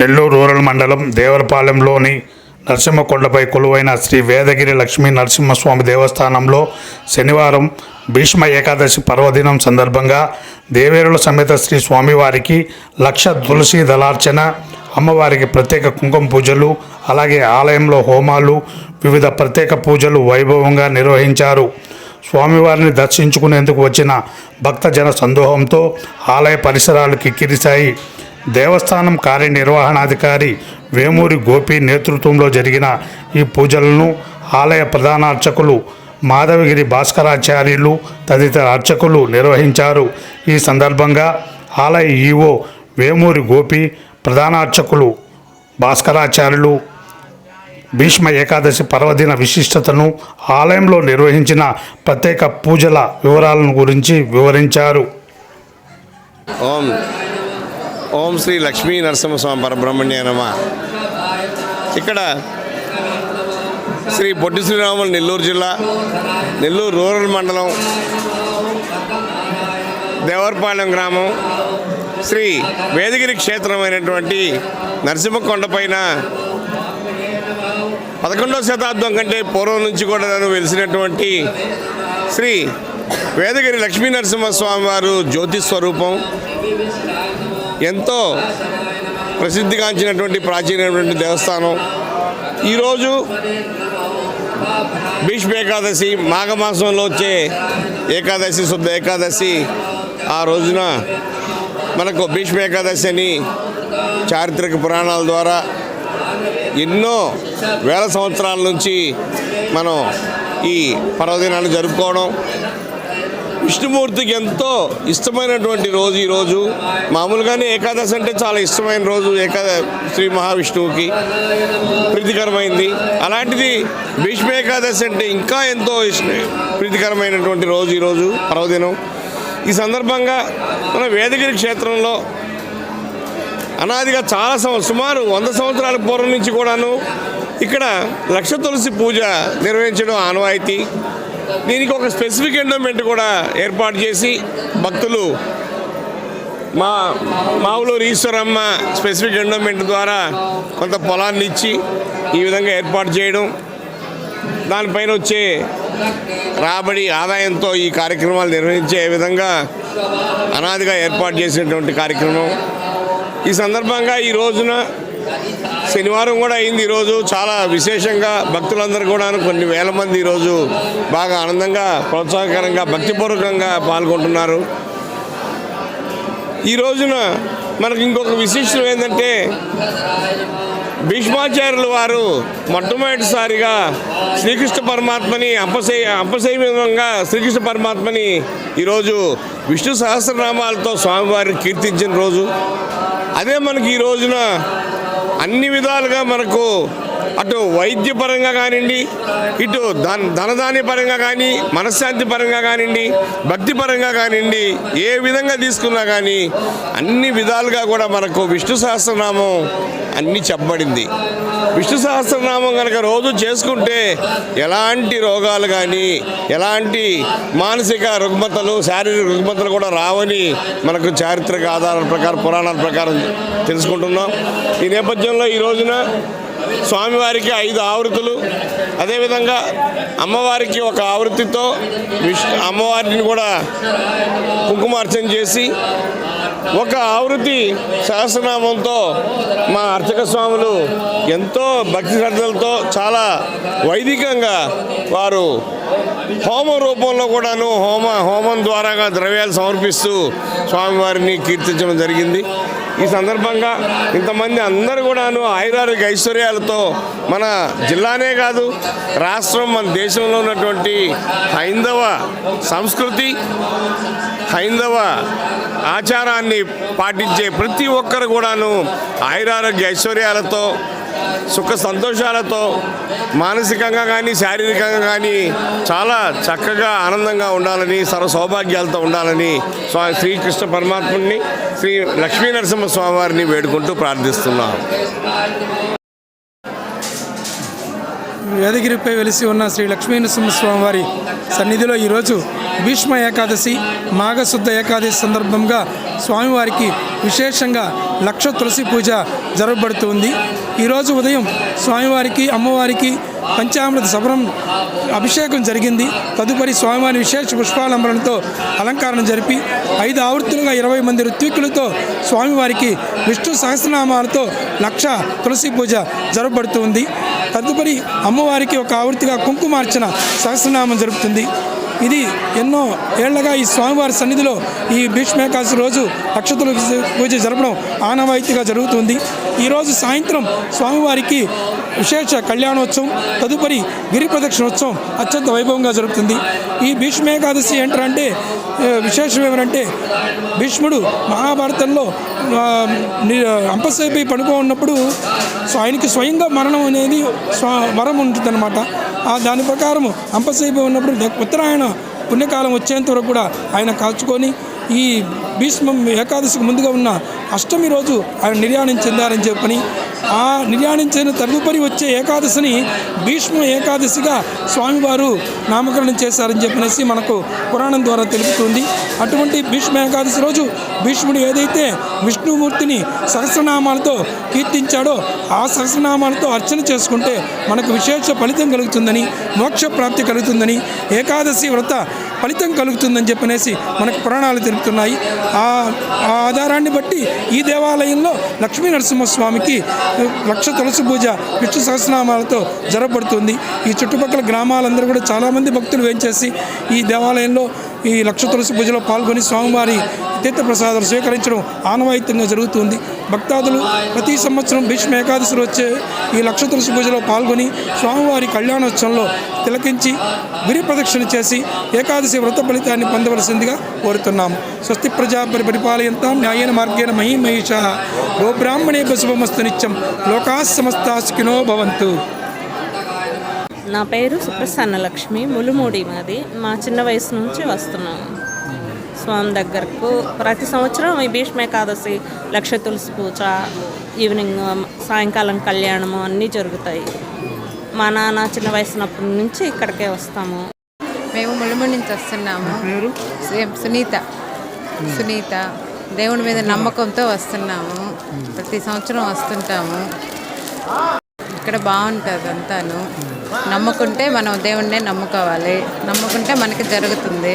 Nellore rural మండలం దేవరపాలెంలోని నరసింహకొండపై కొలువైన శ్రీ వేదగిరి లక్ష్మీ నరసింహస్వామి దేవస్థానంలో శనివారం భీష్మ ఏకాదశి పర్వదినం సందర్భంగా దేవేరుల సమేత శ్రీ స్వామివారికి లక్ష తులసి దళార్చన అమ్మవారికి ప్రత్యేక కుంకుమ పూజలు అలాగే ఆలయంలో హోమాలు వివిధ ప్రత్యేక పూజలు వైభవంగా నిర్వహించారు. స్వామివారిని దర్శించుకునేందుకు వచ్చిన భక్తజన సందోహంతో ఆలయ పరిసరాలు కిక్కిరిశాయి. దేవస్థానం కార్యనిర్వహణాధికారి వేమూరి గోపి నేతృత్వంలో జరిగిన ఈ పూజలను ఆలయ ప్రధాన అర్చకులు మాధవగిరి భాస్కరాచార్యులు తదితర అర్చకులు నిర్వహించారు. ఈ సందర్భంగా ఆలయ ఈఓ వేమూరి గోపి ప్రధాన అర్చకులు భాస్కరాచార్యులు భీష్మ ఏకాదశి పర్వదిన విశిష్టతను ఆలయంలో నిర్వహించిన ప్రత్యేక పూజల వివరాలను గురించి వివరించారు. ఓం ఓం శ్రీ లక్ష్మీ నరసింహస్వామి పరబ్రహ్మణ్య నమ. ఇక్కడ శ్రీ పొట్టి శ్రీరాములు నెల్లూరు జిల్లా నెల్లూరు రూరల్ మండలం దేవరపాలెం గ్రామం శ్రీ వేదగిరి క్షేత్రమైనటువంటి నరసింహకొండ పైన పదకొండవ శతాబ్దం కంటే పూర్వం నుంచి కూడా నన్ను వెలిసినటువంటి శ్రీ వేదగిరి లక్ష్మీ నరసింహస్వామి వారు జ్యోతి స్వరూపం. ఎంతో ప్రసిద్ధిగాంచినటువంటి ప్రాచీనమైనటువంటి దేవస్థానం. ఈరోజు భీష్మ ఏకాదశి మాఘమాసంలో వచ్చే ఏకాదశి శుద్ధ ఏకాదశి ఆ రోజున మనకు భీష్మ ఏకాదశి అని చారిత్రక పురాణాల ద్వారా ఎన్నో వేల సంవత్సరాల నుంచి మనం ఈ పర్వదినాన్ని జరుపుకోవడం విష్ణుమూర్తికి ఎంతో ఇష్టమైనటువంటి రోజు ఈరోజు మామూలుగానే ఏకాదశి అంటే చాలా ఇష్టమైన రోజు ఏకాద శ్రీ మహావిష్ణువుకి. ప్రీతికరమైంది. అలాంటిది భీష్మ ఏకాదశి అంటే ఇంకా ఎంతో ప్రీతికరమైనటువంటి రోజు ఈరోజు పర్వదినం. ఈ సందర్భంగా మన వేదగిరి క్షేత్రంలో అనాదిగా చాలా సంవత్సరం సుమారు వంద సంవత్సరాల పూర్వం నుంచి కూడాను ఇక్కడ లక్ష తులసి పూజ నిర్వహించడం ఆనవాయితీ. దీనికి ఒక స్పెసిఫిక్ ఎండోమెంట్ కూడా ఏర్పాటు చేసి భక్తులు మా మావులూరు ఈశ్వరమ్మ స్పెసిఫిక్ ఎండోమెంట్ ద్వారా కొంత పొలాన్ని ఇచ్చి ఈ విధంగా ఏర్పాటు చేయడం దానిపైన వచ్చే రాబడి ఆదాయంతో ఈ కార్యక్రమాలు నిర్వహించే విధంగా అనాదిగా ఏర్పాటు చేసినటువంటి కార్యక్రమం. ఈ సందర్భంగా ఈ రోజున శనివారం కూడా అయింది ఈరోజు. చాలా విశేషంగా భక్తులందరూ కూడా కొన్ని వేల మంది ఈరోజు బాగా ఆనందంగా ప్రోత్సాహకరంగా భక్తిపూర్వకంగా పాల్గొంటున్నారు. ఈ రోజున మనకి ఇంకొక విశిష్టం ఏంటంటే భీష్మాచార్యులు వారు మొట్టమొదటిసారిగా శ్రీకృష్ణ పరమాత్మని అపసై అపసైవంగా శ్రీకృష్ణ పరమాత్మని ఈరోజు విష్ణు సహస్రనామాలతో స్వామివారిని కీర్తించిన రోజు. అదే మనకి ఈ రోజున అన్ని విధాలుగా మనకు అటు వైద్యపరంగా కానివ్వండి ఇటు ధన ధనధాన్య పరంగా కానీ మనశ్శాంతి పరంగా కానివ్వండి భక్తి పరంగా కానివ్వండి ఏ విధంగా తీసుకున్నా కానీ అన్ని విధాలుగా కూడా మనకు విష్ణు సహస్రనామం అన్నీ చెప్పబడింది. విష్ణు సహస్రనామం కనుక రోజు చేసుకుంటే ఎలాంటి రోగాలు కానీ ఎలాంటి మానసిక రుగ్మతలు శారీరక రుగ్మతలు కూడా రావని మనకు చారిత్రక ఆధారాల ప్రకారం పురాణాల ప్రకారం తెలుసుకుంటున్నాం. ఈ నేపథ్యంలో ఈ రోజున స్వామివారికి ఐదు ఆవృతులు అదేవిధంగా అమ్మవారికి ఒక ఆవృత్తితో అమ్మవారిని కూడా కుంకుమార్చన చేసి ఒక ఆవృత్తి సహస్రనామంతో మా అర్చక స్వాములు ఎంతో భక్తి శ్రద్ధలతో చాలా వైదికంగా వారు హోమ రూపంలో కూడాను హోమ హోమం ద్వారాగా ద్రవ్యాలు సమర్పిస్తూ స్వామివారిని కీర్తించడం జరిగింది. ఈ సందర్భంగా ఇంతమంది అందరూ కూడాను ఆయురారోగ్య ఐశ్వర్యాలతో మన జిల్లానే కాదు రాష్ట్రం మన దేశంలో ఉన్నటువంటి హైందవ సంస్కృతి హైందవ ఆచారాన్ని పాటించే ప్రతి ఒక్కరు కూడాను ఆయురారోగ్య ఐశ్వర్యాలతో సుఖ సంతోషాలతో మానసికంగా కానీ శారీరకంగా కానీ చాలా చక్కగా ఆనందంగా ఉండాలని సర్వ సౌభాగ్యాలతో ఉండాలని స్వామి శ్రీకృష్ణ పరమాత్ముడిని శ్రీ లక్ష్మీ నరసింహ స్వామివారిని వేడుకుంటూ ప్రార్థిస్తున్నాం. వేదగిరిపై వెలిసి ఉన్న శ్రీ లక్ష్మీ నరసింహస్వామి సన్నిధిలో ఈరోజు భీష్మ ఏకాదశి మాఘశుద్ధ ఏకాదశి సందర్భంగా స్వామివారికి విశేషంగా లక్ష తులసి పూజ జరగబడుతుంది ఈరోజు ఉదయం స్వామివారికి అమ్మవారికి పంచామృత సభరం అభిషేకం జరిగింది. తదుపరి స్వామివారి విశేష పుష్పాలంబరణతో అలంకారం జరిపి ఐదు ఆవృత్తులుగా ఇరవై మంది ఋత్వికులతో స్వామివారికి విష్ణు సహస్రనామాలతో లక్ష తులసి పూజ జరగబడుతుంది తదుపరి అమ్మవారికి ఒక ఆవృత్తిగా కుంకుమార్చన సహస్రనామం జరుపుతుంది. ఇది ఎన్నో ఏళ్ళగా ఈ స్వామివారి సన్నిధిలో ఈ భీష్మేకాశి రోజు అక్షతుల పూజ జరపడం ఆనవాయితీగా జరుగుతుంది. ఈరోజు సాయంత్రం స్వామివారికి విశేష కళ్యాణోత్సవం తదుపరి గిరి ప్రదక్షిణోత్సవం అత్యంత వైభవంగా జరుగుతుంది. ఈ భీష్మేకాదశి ఏంటంటే విశేషం ఏమనంటే భీష్ముడు మహాభారతంలో అంపసైపోయి పడుకో ఉన్నప్పుడు సో ఆయనకి స్వయంగా మరణం అనేది స్వ వరం ఉంటుందన్నమాట. ఆ దాని ప్రకారం అంపసైపోయి ఉన్నప్పుడు ఉత్తరాయణ పుణ్యకాలం వచ్చేంత వరకు కూడా ఆయన కాచుకొని ఈ భీష్మం ఏకాదశికి ముందుగా ఉన్న అష్టమి రోజు ఆయన నిర్యాణం చెందారని చెప్పని ఆ నిర్యాణించిన తదుపరి వచ్చే ఏకాదశిని భీష్మ ఏకాదశిగా స్వామివారు నామకరణం చేశారని చెప్పనేసి మనకు పురాణం ద్వారా తెలుపుతుంది. అటువంటి భీష్మ ఏకాదశి రోజు భీష్ముడు ఏదైతే విష్ణుమూర్తిని సహస్రనామాలతో కీర్తించాడో ఆ సహస్రనామాలతో అర్చన చేసుకుంటే మనకు విశేష ఫలితం కలుగుతుందని మోక్ష ప్రాప్తి కలుగుతుందని ఏకాదశి వ్రత ఫలితం కలుగుతుందని చెప్పనేసి మనకు పురాణాలు తెలుపుతున్నాయి. ఆ ఆధారాన్ని బట్టి ఈ దేవాలయంలో లక్ష్మీ నరసింహస్వామికి లక్ష తులసి పూజ విష్ణు సహస్రనామాలతో జరపడుతుంది ఈ చుట్టుపక్కల గ్రామాలందరూ కూడా చాలామంది భక్తులు వేంచేసి ఈ దేవాలయంలో ఈ లక్ష తులసి పూజలో పాల్గొని స్వామివారి తీర్థ ప్రసాదాలు స్వీకరించడం ఆనవాయితీగా జరుగుతుంది. భక్తాదులు ప్రతి సంవత్సరం భీష్మ ఏకాదశిలో వచ్చే ఈ లక్ష తులసి పూజలో పాల్గొని స్వామివారి కళ్యాణోత్సవంలో తిలకించి గిరి ప్రదక్షిణ చేసి ఏకాదశి వ్రత ఫలితాన్ని పొందవలసిందిగా కోరుతున్నాము. స్వస్తి ప్రజాపరి పరిపాలయంతాం న్యాయన మార్గేణ మహీ మహిష గోబ్రాహ్మణే శుభమస్తు నిత్యం. లోకా సమస్తా భవంతు. నా పేరు సుప్రసన్న లక్ష్మి ములుమూడి మాది. మా చిన్న వయసు నుంచి వస్తున్నాము. స్వామి దగ్గరకు ప్రతి సంవత్సరం ఈ భీష్మ ఏకాదశి లక్ష తులసి పూజ ఈవినింగ్ సాయంకాలం కళ్యాణము అన్నీ జరుగుతాయి. మా నాన్న చిన్న వయసునప్పటి నుంచి ఇక్కడికే వస్తాము. మేము ములుముడి నుంచి వస్తున్నాము. సునీత. సునీత. దేవుని మీద నమ్మకంతో వస్తున్నాము. ప్రతి సంవత్సరం వస్తుంటాము. ఇక్కడ బాగుంటుంది అంతాను. నమ్ముకుంటే మనం దేవుణ్ణే నమ్ముకోవాలి. నమ్ముకుంటే మనకి జరుగుతుంది.